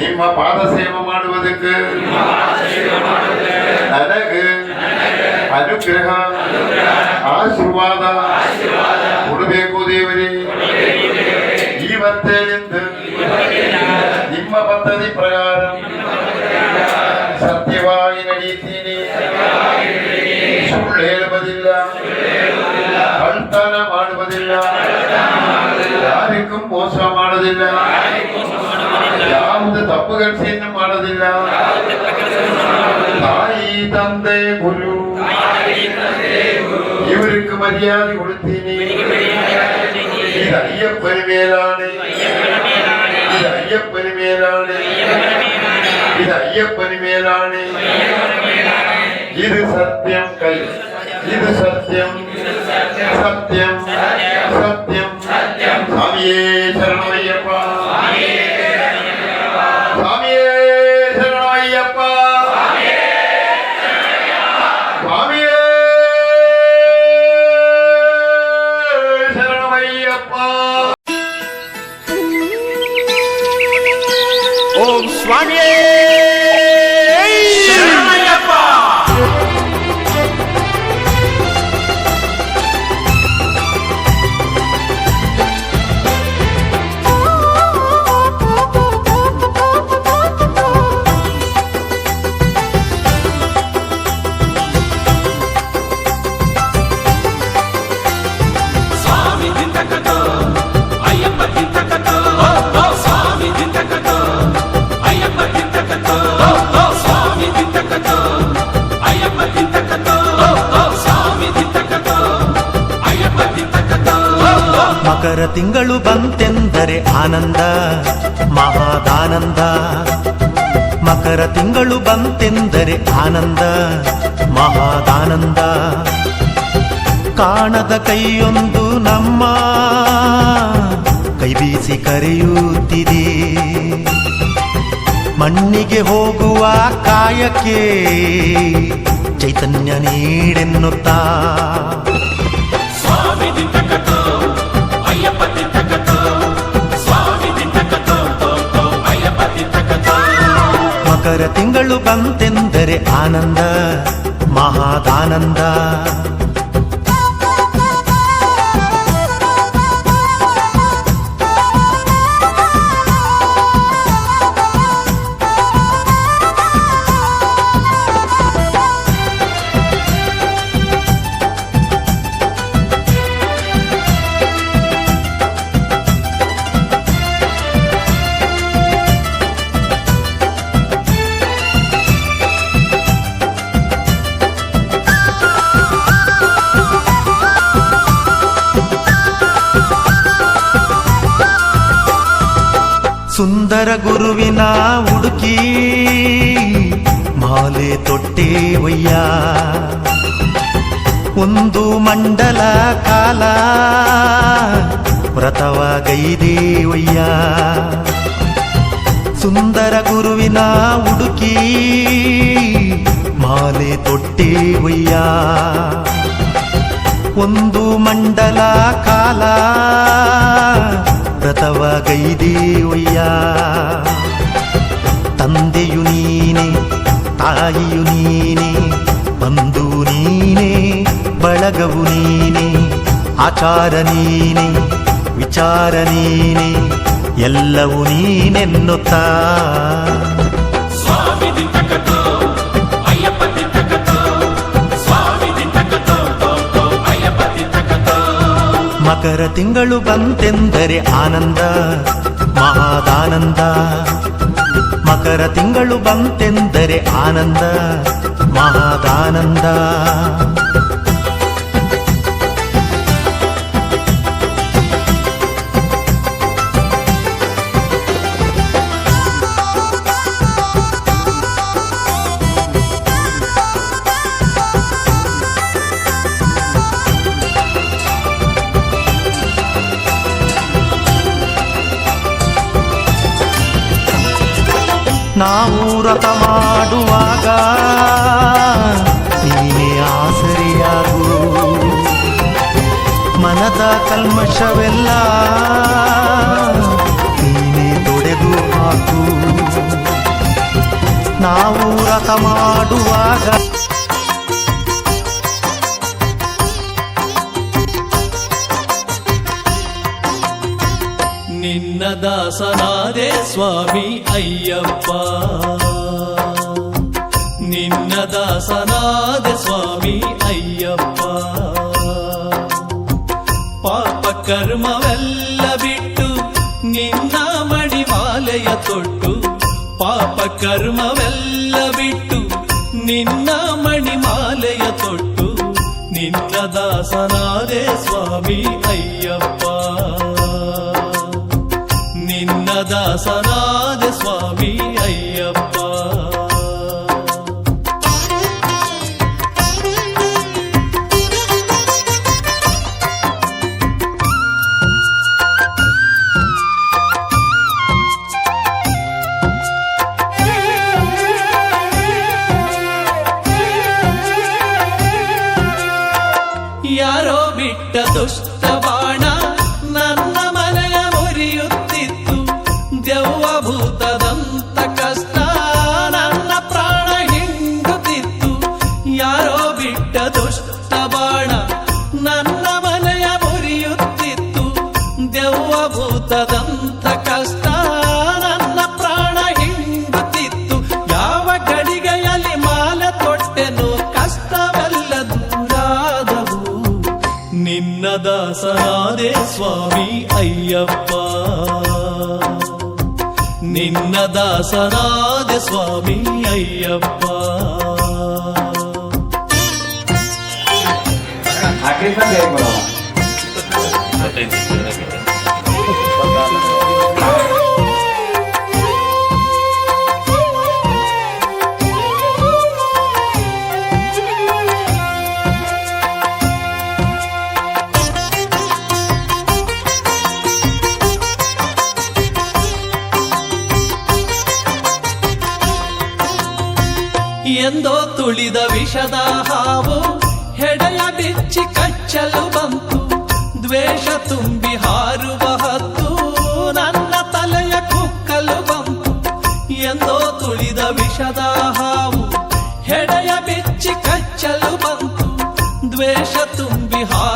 ನಿಮ್ಮ ಪಾದ ಸೇವೆ ಮಾಡುವುದಕ್ಕೆ ನನಗೆ ಅನುಗ್ರಹ ಆಶೀರ್ವಾದ ಕೊಡಬೇಕು ದೇವರೇ ಇವತ್ತೇನಿಂದ ನಿಮ್ಮ ಪದ್ಧತಿ ಪ್ರಕಾರ ಸತ್ಯವಾಗಿ ನಡೆಯುತ್ತೀನಿ ಸುಳ್ಳು ಹೇಳುವುದಿಲ್ಲ ಕಳ್ತನ ಮಾಡುವುದಿಲ್ಲ ಯಾರಿಗೂ ಮೋಸ ಮಾಡೋದಿಲ್ಲ ಯಾವುದು ತಪ್ಪು ಕೆಲಸವನ್ನು ಮಾಡೋದಿಲ್ಲ ತಾಯಿ ತಂದೆ ಗುರು ಇವರಿಗೆ ಮರ್ಯಾದೆ ಕೊಡುತ್ತೀನಿ ಇದು ಅಯ್ಯಪ್ಪನ ಮೇಲಾಣೆ ಇದು ಅಯ್ಯಪ್ಪನ ಮೇಲಾಣೆ ಇದು ಅಯ್ಯಪ್ಪನ ಮೇಲಾಣೆ ಇದು ಸತ್ಯಂ ಕೈ ಇದು ಸತ್ಯಂ ಸತ್ಯಂ ಸತ್ಯಂ ಸ್ವಾಮಿಯೇ ஐயப்பா ஓம் சுவாமியே ಮಕರ ತಿಂಗಳು ಬಂತೆಂದರೆ ಆನಂದ, ಮಹಾದಾನಂದ. ಮಕರ ತಿಂಗಳು ಬಂತೆಂದರೆ ಆನಂದ, ಮಹಾದಾನಂದ. ಕಾಣದ ಕೈಯೊಂದು ನಮ್ಮ, ಕೈ ಬೀಸಿ ಕರೆಯುತ್ತಿದೆ. ಮಣ್ಣಿಗೆ ಹೋಗುವ ಕಾಯಕ್ಕೆ ಚೈತನ್ಯ ನೀಡೆನ್ನುತ್ತಾ. ಬಂತೆಂದರೆ ಆನಂದ ಮಹಾದಾನಂದ. ಸುಂದರ ಗುರುವಿನ ಹುಡುಕಿ ಮಾಲೆ ತೊಟ್ಟೆ ಒಯ್ಯ ಒಂದು ಮಂಡಲ ಕಾಲ ವ್ರತವ ಗೈದೆ ಒಯ್ಯ ಸುಂದರ ಗುರುವಿನ ಹುಡುಕಿ ಮಾಲೆ ತೊಟ್ಟೆ ಒಯ್ಯ ಒಂದು ಮಂಡಲ ಕಾಲ ವ್ರತವ ಗೈದೇವಯ್ಯ ತಂದೆಯು ನೀನೆ, ತಾಯಿಯು ನೀನೆ, ಬಂಧು ನೀನೆ, ಬಳಗವು ನೀನೆ, ಆಚಾರ ನೀನೆ, ವಿಚಾರ ನೀನೆ, ಎಲ್ಲವೂ ನೀನೆನ್ನುತ್ತಾ. ಮಕರ ತಿಂಗಳು ಬಂತೆಂದರೆ ಆನಂದ ಮಹಾದಾನಂದ. ಮಕರ ತಿಂಗಳು ಬಂತೆಂದರೆ ಆನಂದ ಮಹಾದಾನಂದ. ನಾವು ರಥ ಮಾಡುವಾಗ ನೀನೇ ಆಸರಿಯಾಗು. ಮನದ ಕಲ್ಮಶವೆಲ್ಲ ನೀನೇ ತೊಡೆದು ಹಾಕು. ನಾವು ರಥ ಮಾಡುವಾಗ ದಾಸನಾದೆ ಸ್ವಾಮಿ ಅಯ್ಯಪ್ಪ. ನಿನ್ನ ದಾಸನಾದೆ ಸ್ವಾಮಿ ಅಯ್ಯಪ್ಪ. ಪಾಪ ಕರ್ಮವೆಲ್ಲ ಬಿಟ್ಟು ನಿನ್ನ ಮಣಿಮಾಲೆಯ ತೊಟ್ಟು. ಪಾಪ ಕರ್ಮವೆಲ್ಲ ಬಿಟ್ಟು ನಿನ್ನ ಮಣಿಮಾಲೆಯ ತೊಟ್ಟು. ನಿನ್ನ ದಾಸನಾದೆ ಸ್ವಾಮಿ ಅಯ್ಯಪ್ಪ. ನಿನ್ನ ದಾಸನಾದ ಸ್ವಾಮಿ ಅಯ್ಯಪ್ಪ ಯಾರೋ ಬಿಟ್ಟ ದುಷ್ಟ ದಾಸನಾದೆ ಸ್ವಾಮಿ ಅಯ್ಯಪ್ಪ. ನಿನ್ನ ದಾಸನಾದೆ ಸ್ವಾಮಿ ಅಯ್ಯಪ್ಪ. ಎಂದೋ ತುಳಿದ ವಿಷದ ಹಾವು, ಹೆಡೆಯ ಬಿಚ್ಚಿ ಕಚ್ಚಲು ಬಂತು. ದ್ವೇಷ ತುಂಬಿ ಹಾರುವ ಹತ್ತು, ನನ್ನ ತಲೆಯ ಕುಕ್ಕಲು ಬಂತು. ಎಂದೋ ತುಳಿದ ವಿಷದ ಹಾವು, ಹೆಡೆಯ ಬಿಚ್ಚಿ ಕಚ್ಚಲು ಬಂತು. ದ್ವೇಷ ತುಂಬಿ ಹಾರುವ